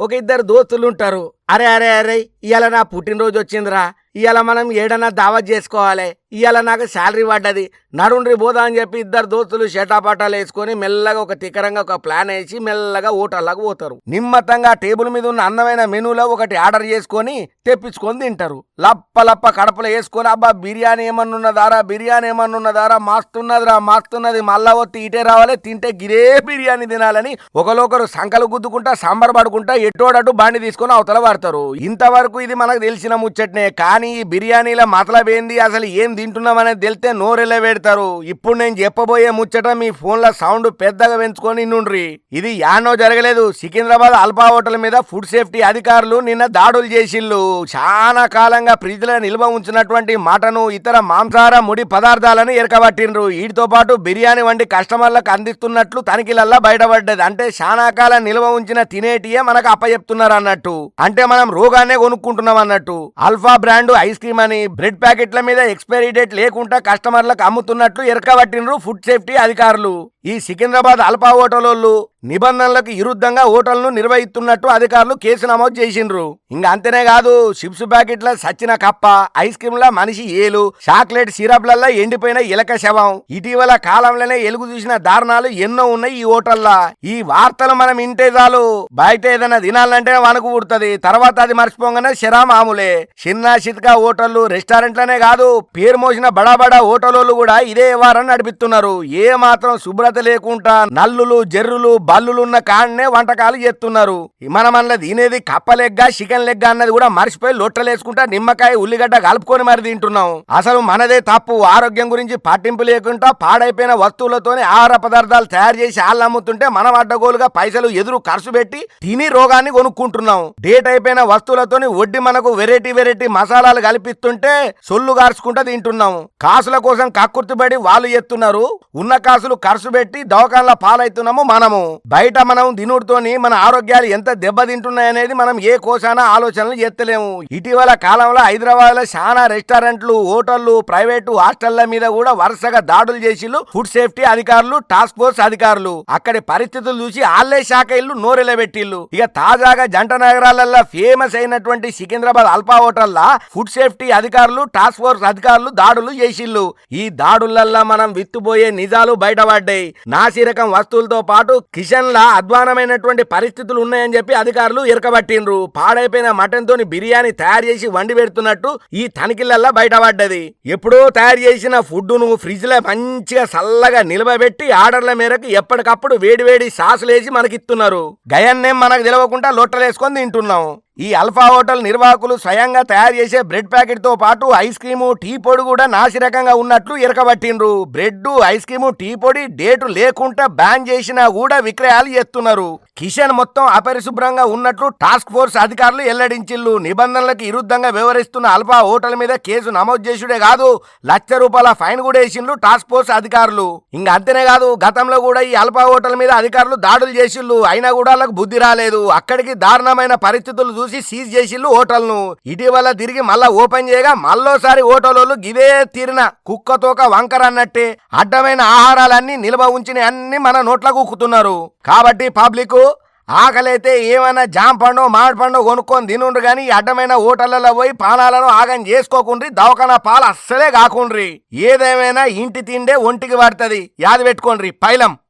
ఒక ఇద్దరు దోస్తులు ఉంటారు. అరే అరే అరే ఇవాళ నా పుట్టినరోజు వచ్చిందిరా. ఇవాళ మనం ఏడన్నా దావత్ చేసుకోవాలి. ఇవాళ నాకు శాలరీ పడ్డది. నడుండ్రి పోదా అని చెప్పి ఇద్దరు దోస్తులు షటాపాటాలు వేసుకొని మెల్లగా ఒక తికరంగా ఒక ప్లాన్ వేసి మెల్లగా హోటల్లోకి పోతారు. నిమ్మతంగా టేబుల్ మీద ఉన్న అందమైన మెనూలో ఒకటి ఆర్డర్ చేసుకొని తెప్పించుకొని తింటారు. లప్ప లప్ప కడపలో వేసుకొని అబ్బా బిర్యానీ ఏమన్నున్నదారా బిర్యానీ ఏమన్నున్నదారా మాస్తున్నదిరా మాస్తున్నది మళ్ళా వత్తి ఇటే రావాలి తింటే గిరే బిర్యానీ తినాలని ఒకరొకరు సంకలు గుద్దుకుంటా సాంబార్ పడుకుంటా ఎటోడటు బాండి తీసుకొని అవతల పడతారు. ఇంతవరకు ఇది మనకు తెలిసిన ముచ్చట్నే కానీ ఈ బిర్యానీల మతలబేంది ఏంది? అసలు ఏం తింటున్నామనేది తెలితే నోరెలా పెడతారు. ఇప్పుడు నేను చెప్పబోయే ముచ్చట మీ ఫోన్ల సౌండ్ పెద్దగా పెంచుకొని నుండ్రి ఇది యానో జరగలేదు. సికింద్రాబాద్ అల్పా హోటల్ మీద ఫుడ్ సేఫ్టీ అధికారులు నిన్న దాడులు చేసిళ్ళు. చాలా కాలంగా ఫ్రిడ్జ్లో నిల్వ ఉంచినటువంటి మటను ఇతర మాంసాహార ముడి పదార్థాలను ఎరకబట్టిండ్రు. వీటితో పాటు బిర్యానీ వంటి కస్టమర్లకు అందిస్తున్నట్లు తనిఖీలల్లా బయటపడ్డది. అంటే చాలా కాలం నిల్వ ఉంచిన తినేటియే మనకు అప్పచెప్తున్నారు అన్నట్టు అంటే మనం రోగానే కొనుక్కుంటున్నాం అన్నట్టు అల్ఫా బ్రాండ్ ఐస్ క్రీమ్ అని బ్రెడ్ ప్యాకెట్ల మీద ఎక్స్పైరీ డేట్ లేకుండా కస్టమర్లకు అమ్ముతున్నట్లు ఎరకబట్టినరు ఫుడ్ సేఫ్టీ అధికారులు. ఈ సికింద్రాబాద్ అల్పా హోటలోళ్ళు నిబంధనలకు విరుద్ధంగా హోటల్ను నిర్వహిస్తున్నట్టు అధికారులు కేసు నమోదు చేసిండ్రు. ఇంకా అంతేనే కాదు చిప్స్ ప్యాకెట్ల సచ్చిన కప్ప ఐస్ క్రీమ్ల మనిషి ఏలు చాక్లెట్ సిరప్లల్లా ఎండిపోయిన ఇలక శవం ఇటీవల కాలంలోనే ఎలుగు చూసిన దారుణాలు ఎన్నో ఉన్నాయి ఈ హోటల్లా ఈ వార్తలు మనం ఇంటే చాలు బయట ఏదైనా తినాలంటే వణుకు పుడుతుంది తర్వాత అది మర్చిపోగానే శరా మామూలే. చిన్న చిత్కా హోటళ్ళు రెస్టారెంట్లనే కాదు పేరు మోసిన బడా బడా హోటలోళ్ళు కూడా ఇదే వారం నడిపిస్తున్నారు. ఏ మాత్రం అర్హత లేకుండా నల్లులు జర్రులు బల్లులున్న కాడనే వంటకాలు చేస్తున్నారు. మనం అన్నది తినేది కప్ప లెగ్గా చికెన్ లెగ్గ అన్నది కూడా మర్చిపోయి లొట్టలేసుకుంటా నిమ్మకాయ ఉల్లిగడ్డ కలుపుకొని మరి తింటున్నాం. అసలు మనదే తప్పు. ఆరోగ్యం గురించి పట్టింపు లేకుండా పాడైపోయిన వస్తువులతోనే ఆహార పదార్థాలు తయారు చేసి వాళ్ళు అమ్ముతుంటే మనం అడ్డగోలుగా పైసలు ఎదురు ఖర్చు పెట్టి తిని రోగాన్ని కొనుక్కుంటున్నాం. డేట్ అయిపోయిన వస్తువులతోని వడ్డీ మనకు వెరైటీ వెరైటీ మసాలాలు కలిపిస్తుంటే సొల్లు కార్చుకుంటా తింటున్నాం. కాసుల కోసం కక్కుర్తిపడి వాళ్ళు ఎత్తున్నారు ఉన్న కాసులు ఖర్చు పెట్టి దవాఖాన్ల పాలవుతున్నాము మనము. బయట మనం దినుడితోని మన ఆరోగ్యాలు ఎంత దెబ్బతింటున్నాయనేది మనం ఏ కోసాన ఆలోచనలు చేస్తలేము. ఇటీవల కాలంలో హైదరాబాద్లో చాలా రెస్టారెంట్లు హోటళ్ళు ప్రైవేటు హాస్టళ్ళ మీద కూడా వరుసగా దాడులు చేసిళ్ళు ఫుడ్ సేఫ్టీ అధికారులు టాస్క్ ఫోర్స్ అధికారులు. అక్కడి పరిస్థితులు చూసి ఆళ్ళే శాఖ ఇల్లు నోరెలబెట్టిల్లు ఇక తాజాగా జంట నగరాలలో ఫేమస్ అయినటువంటి సికింద్రాబాద్ అల్పా హోటల్లా ఫుడ్ సేఫ్టీ అధికారులు టాస్క్ ఫోర్స్ అధికారులు దాడులు చేసిళ్ళు. ఈ దాడులల్లా మనం విత్తుపోయే నిజాలు బయటపడ్డాయి. నాసిరకం వస్తువులతో పాటు కిషన్ల అధ్వానమైనటువంటి పరిస్థితులు ఉన్నాయని చెప్పి అధికారులు ఇరకబట్టిండ్రు. పాడైపోయిన మటన్ తోని బిర్యానీ తయారు చేసి వండి పెడుతున్నట్టు ఈ తనిఖీలల్లా బయటపడ్డది. ఎప్పుడో తయారు చేసిన ఫుడ్ను ఫ్రిడ్జ్లో మంచిగా చల్లగా నిలబెట్టి ఆర్డర్ల మేరకు ఎప్పటికప్పుడు వేడి వేడి వేసి మనకిస్తున్నారు గయన్నేం మనకు తెలవకుండా లొట్టలేసుకొని తింటున్నాం. ఈ అల్ఫా హోటల్ నిర్వాహకులు స్వయంగా తయారు చేసే బ్రెడ్ ప్యాకెట్తో పాటు ఐస్ క్రీము టీ పొడి కూడా నాసిరకంగా ఉన్నట్లు ఇరకబట్టిండ్రు. బ్రెడ్ ఐస్ క్రీము టీ పొడి డేటు లేకుండా బ్యాన్ చేసినా కూడా విక్రయాలు చేస్తున్నారు. కిషన్ మొత్తం అపరిశుభ్రంగా ఉన్నట్లు టాస్క్ ఫోర్స్ అధికారులు వెల్లడించిల్లు నిబంధనలకు విరుద్ధంగా వ్యవహరిస్తున్న అల్ఫా హోటల్ మీద కేసు నమోదు చేసుడే కాదు లక్ష రూపాయల ఫైన్ కూడా వేసిండ్రు టాస్క్ ఫోర్స్ అధికారులు. ఇంకా అంతేనే కాదు గతంలో కూడా ఈ అల్ఫా హోటల్ మీద అధికారులు దాడులు చేసిళ్ళు. అయినా కూడా వాళ్ళకు బుద్ధి రాలేదు. అక్కడికి దారుణమైన పరిస్థితులు చూసి సీజ్ చేసిల్లు హోటల్ను. ఇటీవల తిరిగి మళ్ళా ఓపెన్ చేయగా మళ్ళోసారి హోటల్లో గిదే తీరిన కుక్కతోక వంకర అన్నట్టే. అడ్డమైన ఆహారాలన్నీ నిల్వ ఉంచిన అన్ని మన నోట్ల కుక్కుతున్నారు కాబట్టి పబ్లిక్ ఆకలైతే ఏమైనా జామ పండు మామిడి పండు కొనుక్కొని తినుండ్రు కానీ ఈ అడ్డమైన హోటళ్ళలో పోయి పానాలను ఆగం చేసుకోకుండ్రి దవకన పాలు అస్సలే కాకుండ్రి. ఏదేమైనా ఇంటి తిండే ఒంటికి పడుతుంది. యాది పెట్టుకోండ్రి. పైలం.